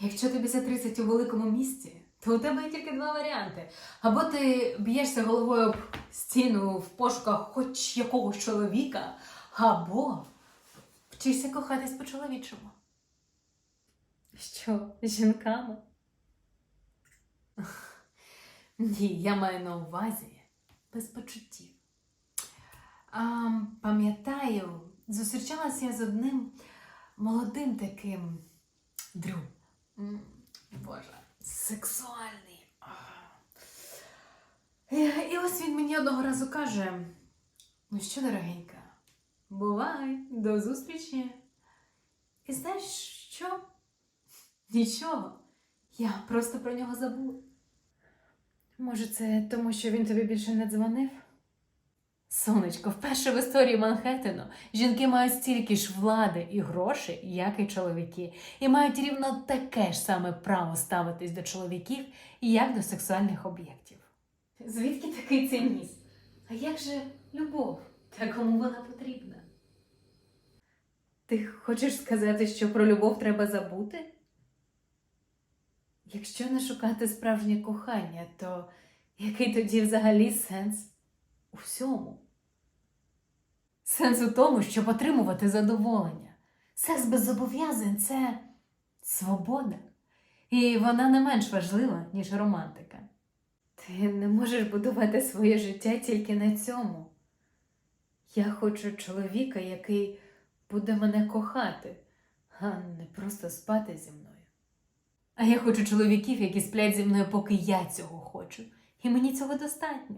Якщо тобі за 30 у великому місті, то у тебе є тільки два варіанти. Або ти б'єшся головою об стіну в пошуках хоч якогось чоловіка, або вчишся кохатись по-чоловічому. Що, з жінками? Ні, я маю на увазі без почуттів. А, пам'ятаю, зустрічалася я з одним молодим таким друг. Боже, сексуальний. І ось він мені одного разу каже: ну що, дорогенька, бувай, до зустрічі. І знаєш що? Нічого. Я просто про нього забула. Може, це тому, що він тобі більше не дзвонив? Сонечко, вперше в історії Манхеттену жінки мають стільки ж влади і грошей, як і чоловіки, і мають рівно таке ж саме право ставитись до чоловіків, як до сексуальних об'єктів. Звідки такий цинізм? А як же любов? Та кому вона потрібна? Ти хочеш сказати, що про любов треба забути? Якщо не шукати справжнє кохання, то який тоді взагалі сенс у всьому? Сенс у тому, щоб отримувати задоволення. Секс без зобов'язань це свобода. І вона не менш важлива, ніж романтика. Ти не можеш будувати своє життя тільки на цьому. Я хочу чоловіка, який буде мене кохати, а не просто спати зі мною. А я хочу чоловіків, які сплять зі мною, поки я цього хочу. І мені цього достатньо.